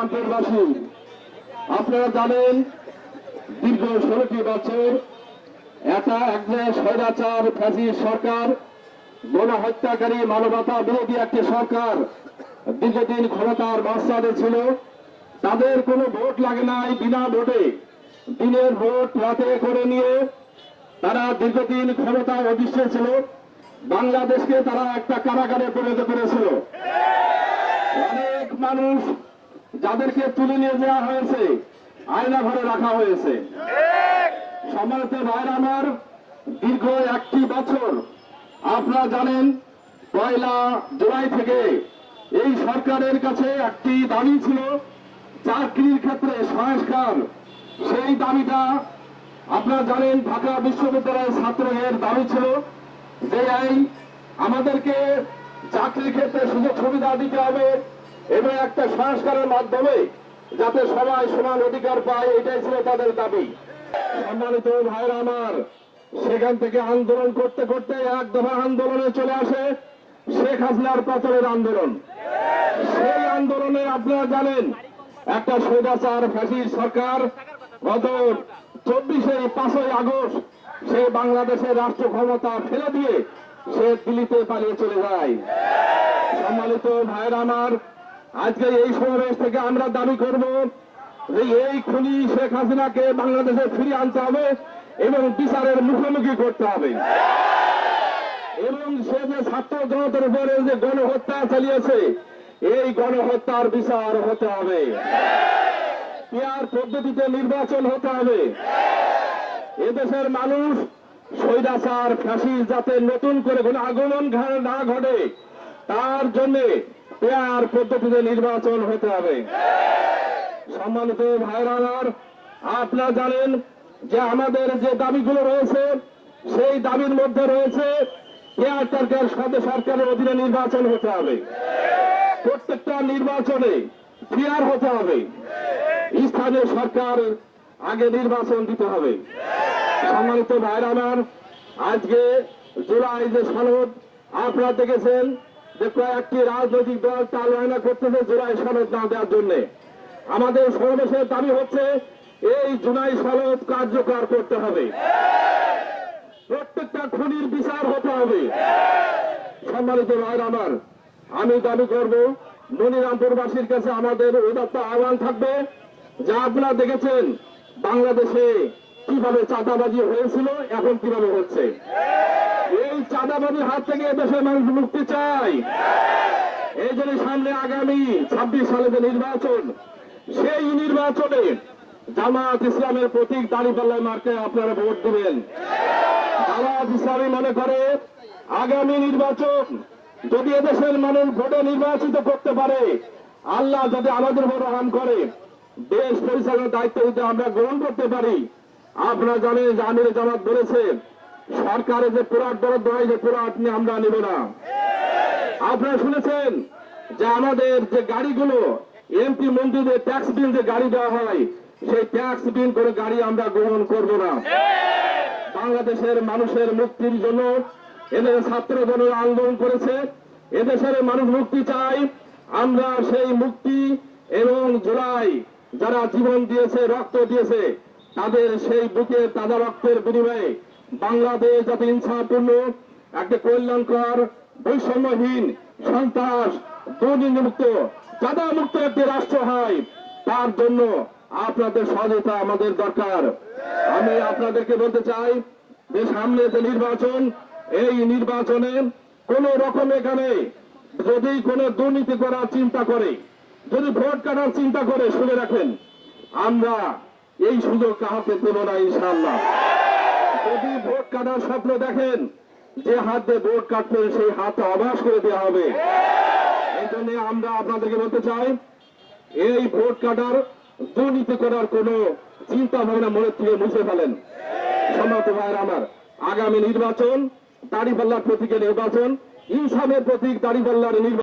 মনিরামপুরবাসী আপনারা জানেন, দীর্ঘ ষোলোটি বছর এটা একটা স্বৈরাচার, ফ্যাসিস্ট সরকার, গণহত্যাকারী মানবতা বিরোধী একটি সরকার। দীর্ঘদিন ক্ষমতার মাস্টারে ছিল। তাদের কোনো ভোট লাগে নাই বিনা ভোটে। দিনের ভোট রাতে করে নিয়ে তারা দীর্ঘদিন ক্ষমতায় অধিষ্ঠিত ছিল। বাংলাদেশকে তারা একটা কারাগারে পরিণত করেছিল। অনেক মানুষ যাদেরকে তুলে নিয়ে যাওয়া হয়েছে আয়না ঘরে রাখা হয়েছে। সম্মানিত ভাইয়ের আমার দীর্ঘ একটি বছর আপনারা জানেন পয়লা জুলাই থেকে এই সরকারের কাছে একটি দাবি ছিল চাকরির ক্ষেত্রে সংস্কার। সেই দাবিটা আপনারা জানেন ঢাকা বিশ্ববিদ্যালয়ের ছাত্রদের দাবি ছিল যে এই আমাদেরকে চাকরির ক্ষেত্রে সুযোগ সুবিধা দিতে হবে এবং একটা সংস্কারের মাধ্যমে যাতে সবাই সমান অধিকার পায়, এটাই ছিল তাদের দাবি। সম্মানিত ভাইরা আমার, সেখান থেকে আন্দোলন করতে করতে এক দফা আন্দোলনে চলে আসে শেখ হাসিনার পাথরের আন্দোলন। সেই আন্দোলনে আপনারা জানেন, একটা স্বৈরাচার ফ্যাসিস্ট সরকার গত চব্বিশে পাঁচই আগস্ট সে বাংলাদেশের রাষ্ট্র ক্ষমতা ফেলে দিয়ে সে দিল্লিতে পালিয়ে চলে যায়। সম্মানিত ভাইয়ের আমার আজকে এই সমাবেশ থেকে আমরা দাবি করব এই খুনি শেখ হাসিনাকে বাংলাদেশে ফিরিয়ে আনতে হবে এবং বিচারের মুখোমুখি করতে হবে। এবং সে যে ছাত্র জনতার উপরে যে গণহত্যা চালিয়েছে, এই গণহত্যার বিচার হতে হবে। পেয়ার পদ্ধতিতে নির্বাচন হতে হবে। এদেশের মানুষ স্বৈরাচার ফ্যাসিস যাতে নতুন করে কোনো আগমন না ঘটে, তার জন্য পেয়ার পদ্ধতিতে নির্বাচন হতে হবে। সম্মানিত ভাইরা আমার আপনারা জানেন যে আমাদের যে দাবিগুলো রয়েছে, সেই দাবির মধ্যে রয়েছে পেয়ার সরকার সাথে সরকারের অধীনে নির্বাচন হতে হবে। প্রত্যেকটা নির্বাচনে ফেয়ার হতে হবে। স্থানীয় সরকার আগে নির্বাচন দিতে হবে। সম্মানিত ভাইরা আমার আজকে জুলাই যে সনদ, আপনারা দেখেছেন যে কয়েকটি রাজনৈতিক দল টালবায়না করতেছে জুলাই সনদ না দেওয়ার জন্য। আমাদের সমাবেশের দাবি হচ্ছে, এই জুলাই সনদ কার্যকর করতে হবে। প্রত্যেকটা খুনির বিচার হতে হবে। সম্মানিত ভাইরা আমার, আমি দাবি করব, মনিরামপুরবাসীর কাছে আমাদের উদাত্ত আহ্বান থাকবে যা আপনারা দেখেছেন বাংলাদেশে কীভাবে চাঁদাবাজি হয়েছিল, এখন কীভাবে হচ্ছে। এই চাঁদাবাজির হাত থেকে দেশের মানুষ মুক্তি চায়। এই জন্য সামনে আগামী ছাব্বিশ সালে যে নির্বাচন, সেই নির্বাচনে জামাত ইসলামের প্রতীক দাঁড়িপাল্লায় মার্কে আপনারা ভোট দিবেন। জামাত ইসলামী মনে করে, আগামী নির্বাচন যদি এদেশের মানুষ ভোটে নির্বাচিত করতে পারে, আল্লাহ যদি আমাদের উপর রহম করে, দেশ পরিচালনার দায়িত্ব যদি আমরা গ্রহণ করতে পারি, আপনারা জানেন যে আমির জামাত বলেছে সরকারের যে পুরাট বরাদ্দ হয় যে পুরাট নিয়ে আমরা নিব না। আপনারা শুনেছেন যে আমাদের যে গাড়িগুলো, এমপি মন্ত্রীদের ট্যাক্স বিল যে গাড়ি দেওয়া হয়, সেই ট্যাক্স বিল করে গাড়ি আমরা গ্রহণ করব না। বাংলাদেশের মানুষের মুক্তির জন্য এদের ছাত্র জন আন্দোলন করেছে। এদেশের মানুষ মুক্তি চাই। আমরা সেই মুক্তি এবং জুলাই যারা জীবন দিয়েছে, রক্ত দিয়েছে, তাদের সেই বুকে তাজা রক্তের বিনিময়ে বাংলাদেশ যাতে ইনসাফপূর্ণ, একটা কল্যাণকর, বৈষম্যহীন, সন্ত্রাস, দুর্নীতিমুক্ত চাঁদা মুক্ত একটি রাষ্ট্র হয়। তার জন্য আপনাদের সহযোগিতা আমাদের দরকার। আমি আপনাদেরকে বলতে চাই যে সামনে যে নির্বাচন, এই নির্বাচনে কোন রকম এখানে যদি কোনো দুর্নীতি করার চিন্তা করে, যদি ভোট কাটার চিন্তা করে, শুনে রাখেন। আমরা এই সুযোগ কাহাকে দেব না ইনশাল্লাহ যদি ভোট কাটার স্বপ্ন দেখেন, যে হাত দিয়ে ভোট কাটবেন, সেই হাতে অবাস করে দেওয়া হবে। এই জন্য আমরা আপনাদেরকে বলতে চাই, এই ভোট কাটার দুর্নীতি করার কোন চিন্তা ভাবনা মনের থেকে মুছে ফেলেন। সম্মত ভাইয়ের আমার, আগামী নির্বাচন, দাড়িপাল্লার প্রতীকের নির্বাচন ইনসামের প্রতীক দাড়িপাল্লার নির্বাচন।